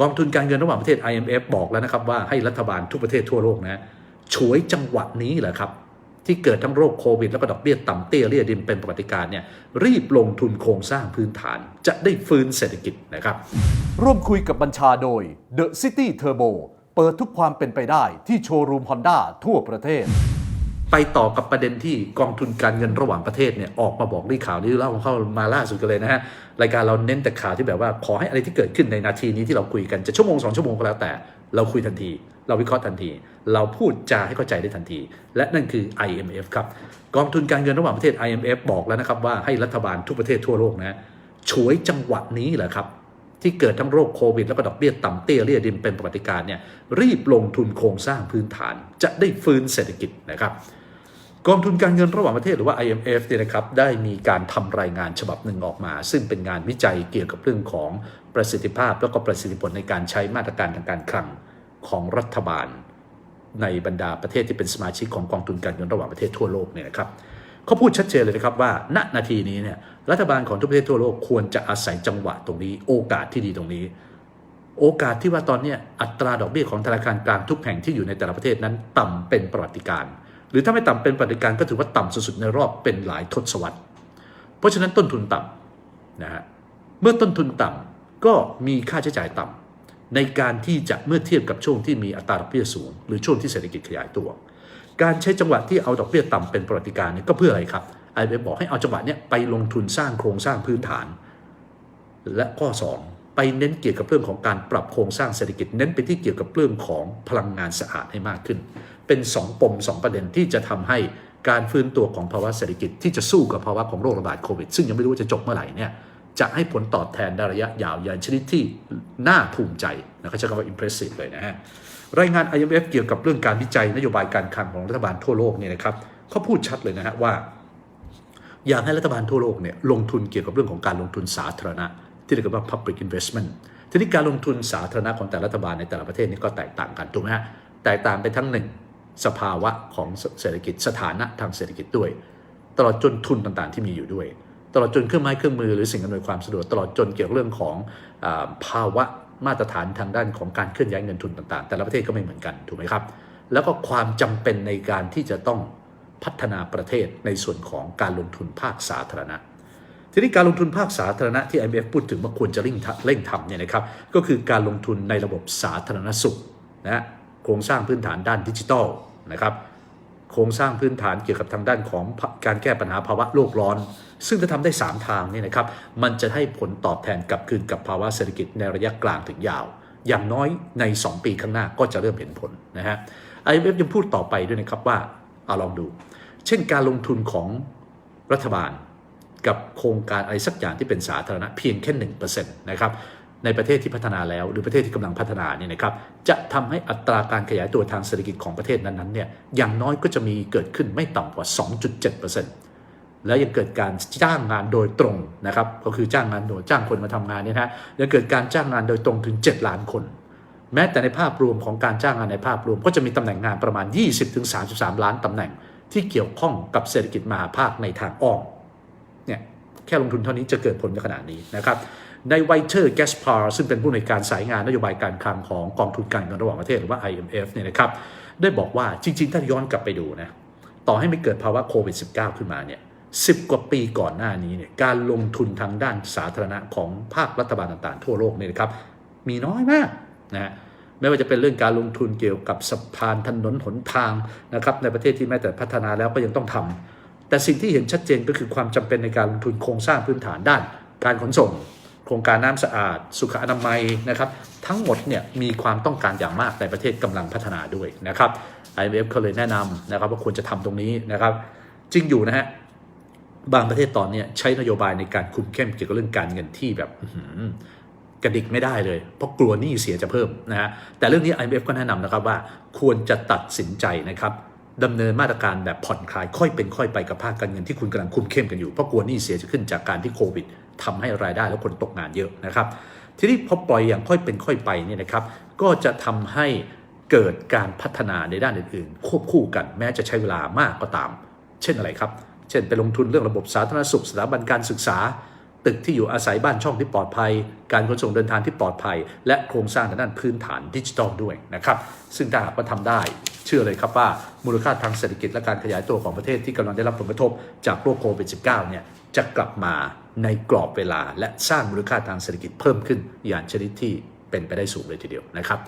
กองทุนการเงินระหว่างประเทศ IMF บอกแล้วนะครับว่าให้รัฐบาลทุกประเทศทั่วโลกนะฉวยจังหวะนี้แหละครับ ที่เกิดทั้งโรคโควิด แล้วก็ดอกเบี้ยต่ำเตี้ยเรียดินเป็นประวัติการณ์เนี่ยรีบลงทุนโครงสร้างพื้นฐาน จะได้ฟื้นเศรษฐกิจนะครับ ร่วมคุยกับบัญชาโดย The City Turbo เปิดทุกความเป็นไปได้ที่โชว์รูม Honda ทั่วประเทศ ไปต่อกับประเด็นที่กองทุนการเงินระหว่างประเทศเนี่ยออกมาบอกนี่ข่าวนี้เล่าเข้ามาล่าสุดกันเลยนะฮะรายการเราเน้นแต่ข่าวที่แบบว่าขอให้อะไรที่เกิดขึ้นในนาทีนี้ที่เราคุยกันจะชั่วโมงสองชั่วโมงก็แล้วแต่ เราคุยทันที เราวิเคราะห์ทันที เราพูดจาให้เข้าใจได้ทันที และนั่นคือ IMF ครับกองทุนการเงินระหว่างประเทศ IMF บอกแล้วนะครับว่าให้รัฐบาลทุกประเทศทั่วโลกนะฉวยจังหวะนี้แหละครับ ที่เกิดทั้งโรคโควิด แล้วก็ดอกเบี้ยต่ำเตี้ยเรียดินเป็นประวัติการเนี่ยรีบลงทุนโครงสร้างพื้นฐาน จะได้ฟื้นเศรษฐกิจนะครับกองทุนการเงินระหว่างประเทศหรือว่า IMF เนี่ยนะครับได้มีการทำรายงานฉบับหนึ่งออกมา ซึ่งเป็นงานวิจัยเกี่ยวกับเรื่องของประสิทธิภาพ แล้วก็ประสิทธิผลในการใช้มาตรการทางการคลังของรัฐบาล ในบรรดาประเทศที่เป็นสมาชิกของกองทุนการเงินระหว่างประเทศทั่วโลกเนี่ยนะครับ เขาพูดชัดเจนเลยนะครับว่า ณ นาทีนี้เนี่ย รัฐบาลของทุกประเทศทั่วโลกควรจะอาศัยจังหวะตรงนี้ โอกาสที่ดีตรงนี้ โอกาสที่ว่าตอนนี้อัตราดอกเบี้ยของธนาคารกลางทุกแห่งที่อยู่ในแต่ละประเทศนั้น ต่ำเป็นประวัติการณ์หรือถ้าไม่ต่ำเป็นประวัติการณ์ก็ถือว่าต่ำสุดๆในรอบเป็นหลายทศวรรษ เพราะฉะนั้นต้นทุนต่ำนะฮะ เมื่อต้นทุนต่ำก็มีค่าใช้จ่ายต่ำในการที่จะเมื่อเทียบกับช่วงที่มีอัตราดอกเบี้ยสูง หรือช่วงที่เศรษฐกิจขยายตัว การใช้จังหวะที่เอาดอกเบี้ยต่ำเป็นประวัติการเนี่ยก็เพื่ออะไรครับไอเบอกให้เอาจังหวะเนี้ยไปลงทุนสร้างโครงสร้างพื้นฐาน และข้อ 2 ไปเน้นเกี่ยวกับเรื่องของการปรับโครงสร้างเศรษฐกิจ เน้นไปที่เกี่ยวกับเรื่องของพลังงานสะอาดให้มากขึ้น เป็น 2 ปม 2 ประเด็นที่จะทำให้การฟื้นตัวของภาวะเศรษฐกิจที่จะสู้กับภาวะของโรคระบาดโควิด ซึ่งยังไม่รู้ว่าจะจบเมื่อไหร่เนี่ยจะให้ผลตอบแทนในระยะยาวอย่างชนิดที่ น่าภูมิใจนะครับใช้คำว่า impressive เลยนะฮะรายงาน IMF เกี่ยวกับเรื่องการวิจัยนโยบายการคลังของรัฐบาลทั่วโลกเนี่ยนะครับเขาพูดชัดเลยนะฮะว่า อยากให้รัฐบาลทั่วโลกเนี่ยลงทุนเกี่ยวกับเรื่องของการลงทุนสาธารณะ ที่เรียกว่า public investment ทีนี้การลงทุนสาธารณะของแต่ละรัฐบาลในแต่ละประเทศนี่ก็แตกต่างกันถูกไหมฮะแตกต่างไปทั้งหนึ่ง สภาวะของเศรษฐกิจสถานะทางเศรษฐกิจด้วย ตลอดจนทุนต่างๆที่มีอยู่ด้วย ตลอดจนเครื่องไม้เครื่องมือหรือสิ่งอำนวยความสะดวกตลอดจนเกี่ยวกับเรื่องของอภาวะมาตรฐานทางด้านของการเคลื่อนย้ายเงินทุนต่างๆ แต่ละประเทศก็ไม่เหมือนกันถูกไหมครับ แล้วก็ความจำเป็นในการที่จะต้องพัฒนาประเทศในส่วนของการลงทุนภาคสาธารณะ ทีนี้การลงทุนภาคสาธารณะที่ IMF พูดถึงว่าควรจะเร่งทำเร่งทำเนี่ยนะครับก็คือการลงทุนในระบบสาธารณสุขนะโครงสร้างพื้นฐานด้านดิจิทัลนะครับ โครงสร้างพื้นฐานเกี่ยวกับทางด้านของการแก้ปัญหาภาวะโลกร้อน ซึ่งถ้าทำได้ 3 ทางเนี่ยนะครับ มันจะให้ผลตอบแทนกลับคืนกับภาวะเศรษฐกิจในระยะกลางถึงยาว อย่างน้อยใน 2 ปีข้างหน้าก็จะเริ่มเห็นผลนะฮะ IMF ยังพูดต่อไปด้วยนะครับว่าเอาลองดู เช่นการลงทุนของรัฐบาลกับโครงการอะไรสักอย่างที่เป็นสาธารณะเพียงแค่หนึ่งเปอร์เซ็นต์นะครับ ในประเทศที่พัฒนาแล้ว หรือประเทศที่กำลังพัฒนาเนี่ยนะครับจะทำให้อัตราการขยายตัวทางเศรษฐกิจของประเทศนั้นๆเนี่ยอย่างน้อยก็จะมีเกิดขึ้นไม่ต่ำกว่า 2.7%แล้วยังเกิดการจ้างงานโดยตรงนะครับก็คือจ้างงานโดยจ้างคนมาทำงานเนี่ยนะฮะยังเกิดการจ้างงานโดยตรงถึง 7 ล้านคน แม้แต่ในภาพรวมของการจ้างงานในภาพรวมก็จะมีตำแหน่งงานประมาณ 20-33 ล้านตำแหน่ง ที่เกี่ยวข้องกับเศรษฐกิจมหาภาคในทางอ้อมเนี่ยแค่ลงทุนเท่านี้จะเกิดผลในขนาดนี้นะครับ ในไวเชอร์แกสพาร์ซึ่งเป็นผู้ในการสายงานนโยบายการคลังของกองทุนการเงินระหว่างประเทศหรือว่า IMF เนี่ยนะครับได้บอกว่าจริง ๆ ถ้าย้อนกลับไปดูนะต่อให้ไม่เกิดภาวะโควิด -19 ขึ้นมาเนี่ยสิกว่าปีก่อนหน้านี้เนี่ยการลงทุนทางด้านสาธารณะของภาครัฐบาลต่างๆ ทั่วโลกเนี่ยนะครับมีน้อยมากนะฮะไม่ว่าจะเป็นเรื่องการลงทุนเกี่ยวกับสะพานถนนหนทางนะครับในประเทศที่แม้แต่พัฒนาแล้วก็ยังต้องทำแต่สิ่งที่เห็นชัดเจนก็คือความจำเป็นในการลงทุนโครงสร้างพื้นฐานด้าน การขนส่ง โครงการน้ำสะอาด สุขอนามัยนะครับทั้งหมดเนี่ยมีความต้องการอย่างมากในประเทศกำลังพัฒนาด้วยนะครับ IMF เขาเลยแนะนำนะครับว่าควรจะทำตรงนี้นะครับ จริงอยู่นะฮะบางประเทศตอนเนี้ยใช้นโยบายในการคุมเข้มเกี่ยวกับเรื่องการเงินที่แบบกระดิกไม่ได้เลย เพราะกลัวหนี้เสียจะเพิ่มนะฮะแต่เรื่องนี้ IMF ก็แนะนำนะครับว่าควรจะตัดสินใจนะครับดำเนินมาตรการแบบผ่อนคลายค่อยเป็นค่อยไปกับภาคการเงินที่คุณกำลังคุมเข้มกันอยู่เพราะกลัวหนี้เสียจะขึ้นจากการที่โควิด ทำให้รายได้แล้วคนตกงานเยอะนะครับ ทีนี้พอปล่อยอย่างค่อยเป็นค่อยไปเนี่ยนะครับ ก็จะทำให้เกิดการพัฒนาในด้านอื่นๆ ควบคู่กันแม้จะใช้เวลามากก็ตาม เช่นอะไรครับ เช่นไปลงทุนเรื่องระบบสาธารณสุขสถาบันการศึกษา ตึกที่อยู่อาศัยบ้านช่องที่ปลอดภัย การขนส่งเดินทางที่ปลอดภัย และโครงสร้างด้านพื้นฐานดิจิทัลด้วยนะครับ ซึ่งถ้าหากว่าทำได้ เชื่อเลยครับว่ามูลค่าทางเศรษฐกิจและการขยายตัวของประเทศที่กำลังได้รับผลกระทบจากโรคโควิด -19 เนี่ยจะกลับมา ในกรอบเวลาและสร้างมูลค่าทางเศรษฐกิจเพิ่มขึ้นอย่างชนิดที่เป็นไปได้สูงเลยทีเดียวนะครับ